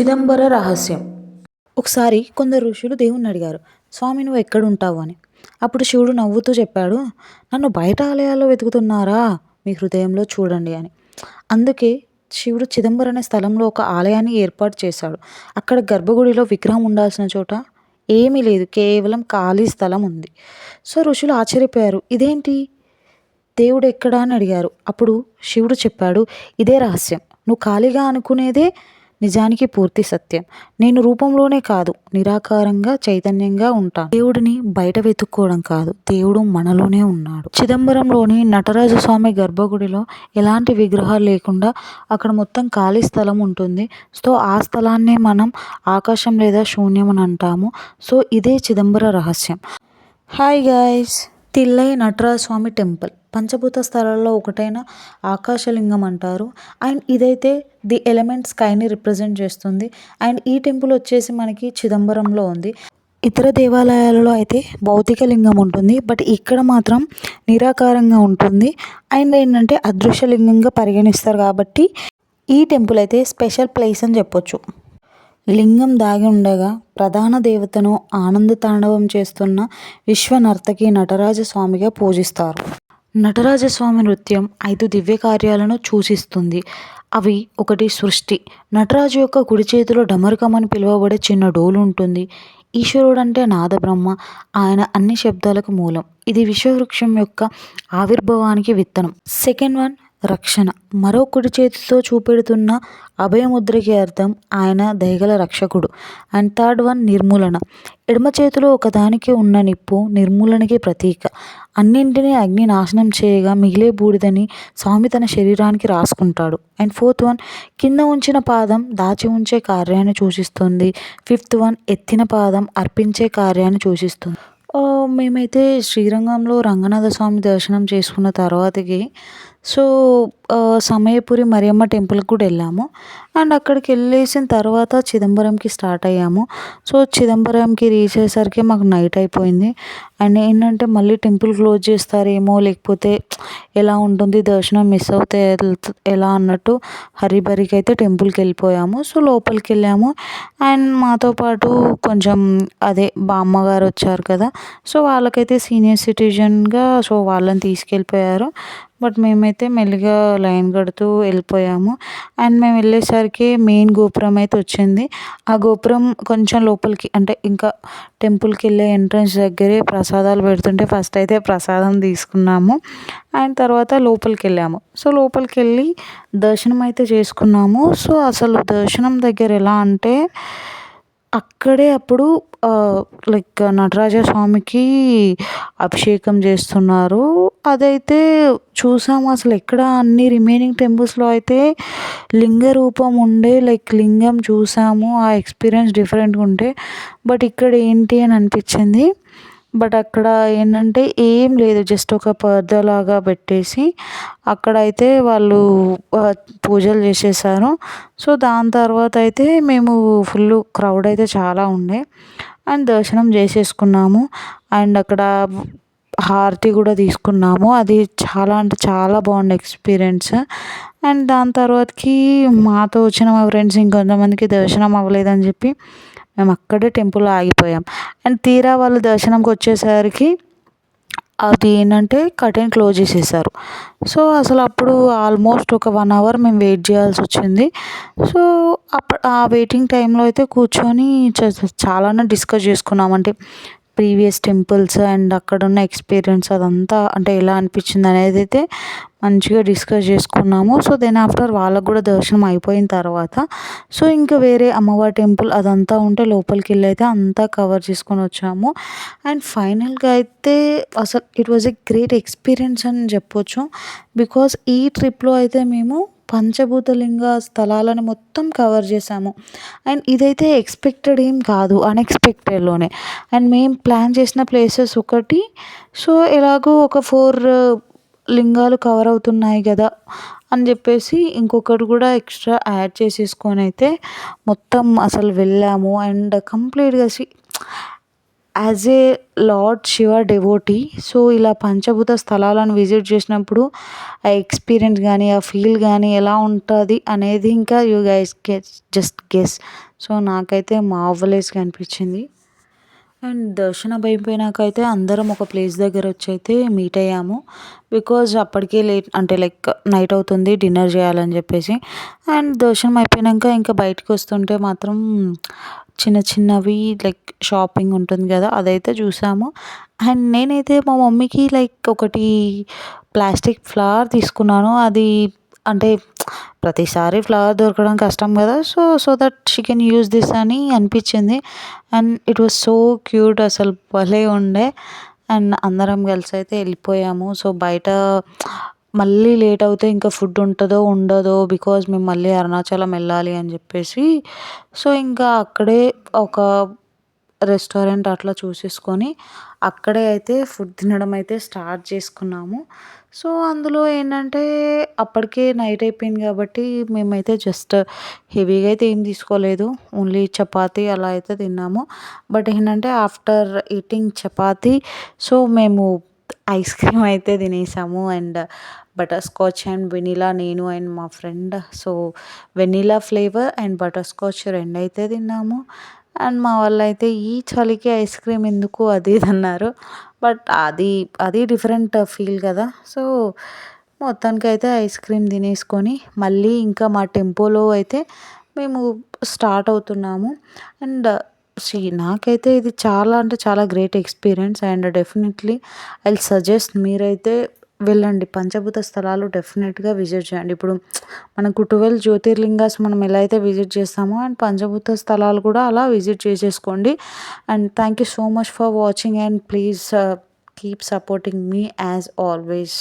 చిదంబర రహస్యం. ఒకసారి కొందరు ఋషులు దేవుణ్ణి అడిగారు స్వామి నువ్వు ఎక్కడ ఉంటావు అని. అప్పుడు శివుడు నవ్వుతూ చెప్పాడు నన్ను బయట ఆలయాల్లో వెతుకుతున్నారా? మీ హృదయంలో చూడండి అని. అందుకే శివుడు చిదంబరం అనే స్థలంలో ఒక ఆలయాన్ని ఏర్పాటు చేశాడు. అక్కడ గర్భగుడిలో విగ్రహం ఉండాల్సిన చోట ఏమీ లేదు కేవలం ఖాళీ స్థలం ఉంది. సో ఋషులు ఆశ్చర్యపోయారు ఇదేంటి? దేవుడు ఎక్కడా? అని అడిగారు. అప్పుడు శివుడు చెప్పాడు ఇదే రహస్యం. నువ్వు ఖాళీగా అనుకునేదే నిజానికి పూర్తి సత్యం. నేను రూపంలోనే కాదు నిరాకారంగా చైతన్యంగా ఉంటాను. దేవుడిని బయట వెతుక్కోవడం కాదు దేవుడు మనలోనే ఉన్నాడు. చిదంబరంలోని నటరాజ స్వామి గర్భగుడిలో ఎలాంటి విగ్రహాలు లేకుండా అక్కడ మొత్తం ఖాళీ స్థలం ఉంటుంది. సో ఆ స్థలాన్నే మనం ఆకాశం లేదా శూన్యం అని అంటాము. సో ఇదే చిదంబర రహస్యం. Hi guys Thillai Nataraja Swamy temple. పంచభూత స్థలాల్లో ఒకటైన ఆకాశలింగం అంటారు. అండ్ ఇదైతే ది ఎలిమెంట్ స్కైని రిప్రజెంట్ చేస్తుంది. అండ్ ఈ టెంపుల్ వచ్చేసి మనకి చిదంబరంలో ఉంది. ఇతర దేవాలయాలలో అయితే భౌతిక లింగం ఉంటుంది. బట్ ఇక్కడ మాత్రం నిరాకారంగా ఉంటుంది. అండ్ ఏంటంటే అదృశ్య లింగంగా పరిగణిస్తారు కాబట్టి ఈ టెంపుల్ అయితే స్పెషల్ ప్లేస్ అని చెప్పొచ్చు. లింగం దాగి ఉండగా ప్రధాన దేవతను ఆనంద తాండవం చేస్తున్న విశ్వ నర్తకి నటరాజ స్వామిగా పూజిస్తారు. నటరాజస్వామి నృత్యం ఐదు దివ్య కార్యాలను సూచిస్తుంది అవి ఒకటి సృష్టి. నటరాజు యొక్క కుడి చేతిలో డమరుకం అని పిలువబడే చిన్న డోలు ఉంటుంది. ఈశ్వరుడు అంటే నాదబ్రహ్మ. ఆయన అన్ని శబ్దాలకు మూలం. ఇది విశ్వవృక్షం యొక్క ఆవిర్భావానికి విత్తనం. సెకండ్ వన్ రక్షణ. మరో కుడి చేతితో చూపెడుతున్న అభయముద్రకి అర్థం ఆయన దయగల రక్షకుడు. అండ్ థర్డ్ వన్ నిర్మూలన. ఎడమ చేతిలో ఒకదానికి ఉన్న నిప్పు నిర్మూలనకి ప్రతీక. అన్నింటినీ అగ్ని నాశనం చేయగా మిగిలే బూడిదని స్వామి తన శరీరానికి రాసుకుంటాడు. అండ్ ఫోర్త్ వన్ కింద ఉంచిన పాదం దాచి ఉంచే కార్యాన్ని సూచిస్తుంది. ఫిఫ్త్ వన్ ఎత్తిన పాదం అర్పించే కార్యాన్ని సూచిస్తుంది. మేమైతే శ్రీరంగంలో రంగనాథ స్వామి దర్శనం చేసుకున్న తర్వాతకి సో సమయపురి మరియమ్మ టెంపుల్కి కూడా వెళ్ళాము. అండ్ అక్కడికి వెళ్ళేసిన తర్వాత చిదంబరంకి స్టార్ట్ అయ్యాము. సో చిదంబరంకి రీచ్ అయ్యేసరికి మాకు నైట్ అయిపోయింది. అండ్ ఏంటంటే మళ్ళీ టెంపుల్ క్లోజ్ చేస్తారేమో లేకపోతే ఎలా ఉంటుంది దర్శనం మిస్ అవుతే ఎలా అన్నట్టు హరిబరికి అయితే టెంపుల్కి వెళ్ళిపోయాము. సో లోపలికి వెళ్ళాము. అండ్ మాతో పాటు కొంచెం అదే బామ్మగారు వచ్చారు కదా. సో వాళ్ళకైతే సీనియర్ సిటిజన్గా సో వాళ్ళని తీసుకెళ్ళిపోయారు. బట్ మేమైతే మెల్లిగా లైన్ కడుతూ వెళ్ళిపోయాము. అండ్ మేము వెళ్ళేసరికి మెయిన్ గోపురం అయితే వచ్చింది. ఆ గోపురం కొంచెం లోపలికి అంటే ఇంకా టెంపుల్కి వెళ్ళే ఎంట్రన్స్ దగ్గరే ప్రసాదాలు పెడుతుంటే ఫస్ట్ అయితే ప్రసాదం తీసుకున్నాము. అండ్ తర్వాత లోపలికి వెళ్ళాము. సో లోపలికి వెళ్ళి దర్శనం అయితే చేసుకున్నాము. సో అసలు దర్శనం దగ్గర ఎలా అంటే అక్కడే అప్పుడు లైక్ నటరాజ స్వామికి అభిషేకం చేస్తున్నారు. అదైతే చూసాము అసలు ఎక్కడ అన్ని రిమైనింగ్ టెంపుల్స్లో అయితే లింగ రూపం ఉండే లైక్ లింగం చూసాము. ఆ ఎక్స్పీరియన్స్ డిఫరెంట్గా ఉంటే. బట్ ఇక్కడ ఏంటి అని అనిపించింది? బట్ అక్కడ ఏంటంటే ఏం లేదు జస్ట్ ఒక పర్దలాగా పెట్టేసి అక్కడైతే వాళ్ళు పూజలు చేసేసారు. సో దాని తర్వాత అయితే మేము ఫుల్ క్రౌడ్ అయితే చాలా ఉండే. అండ్ దర్శనం చేసేసుకున్నాము. అండ్ అక్కడ హారతి కూడా తీసుకున్నాము. అది చాలా అంటే చాలా బాగుండే ఎక్స్పీరియన్స్. అండ్ దాని తర్వాతకి మాతో వచ్చిన మా ఫ్రెండ్స్ ఇంకొంతమందికి దర్శనం అవ్వలేదని చెప్పి మేము అక్కడే టెంపుల్లో ఆగిపోయాం. అండ్ తీరా వాళ్ళు దర్శనంకి వచ్చేసరికి అది ఏంటంటే కర్టెన్ క్లోజ్ చేసేసారు. సో అసలు అప్పుడు ఆల్మోస్ట్ ఒక వన్ అవర్ మేము వెయిట్ చేయాల్సి వచ్చింది. సో అప్పుడు ఆ వెయిటింగ్ టైంలో అయితే కూర్చొని చాలానే డిస్కస్ చేసుకున్నాం అంటే ప్రీవియస్ టెంపుల్స్ అండ్ అక్కడ ఉన్న ఎక్స్పీరియన్స్ అదంతా అంటే ఎలా అనిపించింది అనేది అయితే మంచిగా డిస్కస్ చేసుకున్నాము. సో దెన్ ఆఫ్టర్ వాళ్ళకు కూడా దర్శనం అయిపోయిన తర్వాత సో ఇంకా వేరే అమ్మవారి టెంపుల్ అదంతా ఉంటే లోపలికి వెళ్ళి అయితే అంతా కవర్ చేసుకొని వచ్చాము. అండ్ ఫైనల్గా అయితే అసలు it was a great experience అని చెప్పొచ్చు. బికాస్ ఈ ట్రిప్లో అయితే మేము పంచభూతలింగ స్థలాలను మొత్తం కవర్ చేసాము అండ్ ఇదైతే ఎక్స్పెక్టెడ్ ఏం కాదు అన్ఎక్స్పెక్టెడ్లోనే. అండ్ మేము ప్లాన్ చేసిన ప్లేసెస్ ఒకటి. సో ఎలాగో ఒక ఫోర్ లింగాలు కవర్ అవుతున్నాయి కదా అని చెప్పేసి ఇంకొకటి కూడా ఎక్స్ట్రా యాడ్ చేసేసుకొని అయితే మొత్తం అసలు వెళ్ళాము. అండ్ కంప్లీట్గా as a lord Shiva devotee so ఇలా పంచభూత స్థలాలను విజిట్ చేసినప్పుడు ఆ ఎక్స్పీరియన్స్ కానీ ఆ ఫీల్ కానీ ఎలా ఉంటుంది అనేది ఇంకా you guys guess just guess so నాకైతే మార్వలెస్గా అనిపించింది. అండ్ దర్శనం అయిపోయినాక అయితే అందరం ఒక ప్లేస్ దగ్గర వచ్చి అయితే మీట్ అయ్యాము. బికాజ్ అప్పటికే లేట్ అంటే లైక్ నైట్ అవుతుంది డిన్నర్ చేయాలని చెప్పేసి. అండ్ దర్శనం అయిపోయినాక ఇంకా బయటకు వస్తుంటే మాత్రం చిన్న చిన్నవి లైక్ షాపింగ్ ఉంటుంది కదా అదైతే చూసాము. అండ్ నేనైతే మా మమ్మీకి లైక్ ఒకటి ప్లాస్టిక్ ఫ్లవర్ తీసుకున్నాను. అది అంటే ప్రతిసారి ఫ్లవర్ దొరకడం కష్టం కదా. So so that she can use this అని అనిపించింది. And it was so cute అసలు భలే ఉండే. అండ్ అందరం కలిసి అయితే వెళ్ళిపోయాము. సో బయట మళ్ళీ లేట్ అవుతే ఇంకా ఫుడ్ ఉంటుందో ఉండదో బికాజ్ మేము మళ్ళీ అరుణాచలం వెళ్ళాలి అని చెప్పేసి. సో ఇంకా అక్కడే ఒక రెస్టారెంట్ అట్లా చూసేసుకొని అక్కడే అయితే ఫుడ్ తినడం అయితే స్టార్ట్ చేసుకున్నాము. సో అందులో ఏంటంటే అప్పటికే నైట్ అయిపోయింది కాబట్టి మేమైతే జస్ట్ హెవీగా అయితే ఏం తీసుకోలేదు. ఓన్లీ చపాతీ అలా అయితే తిన్నాము. బట్ ఏంటంటే ఆఫ్టర్ ఈటింగ్ చపాతీ సో మేము ఐస్ క్రీమ్ అయితే తినేసాము and butterscotch and vanilla నేను అండ్ మా friend. So vanilla flavour and butterscotch రెండు అయితే తిన్నాము. అండ్ మా వాళ్ళు అయితే ఈ చలికి ఐస్ క్రీమ్ ఎందుకు? అది ఇది అన్నారు. బట్ అది అది డిఫరెంట్ ఫీల్ కదా. సో మొత్తానికి అయితే ఐస్ క్రీమ్ తినేసుకొని మళ్ళీ ఇంకా మా టెంపోలో అయితే మేము స్టార్ట్ అవుతున్నాము. అండ్ సి నాకైతే ఇది చాలా అంటే చాలా great experience and definitely I suggest మీరైతే వెళ్ళండి. పంచభూత స్థలాలు డెఫినెట్గా విజిట్ చేయండి. ఇప్పుడు మనకు ట్వెల్వ్ జ్యోతిర్లింగాస్ మనం ఎలా అయితే విజిట్ చేస్తామో అండ్ పంచభూత స్థలాలు కూడా అలా విజిట్ చేసేసుకోండి. And thank you so much for watching and please keep supporting me as always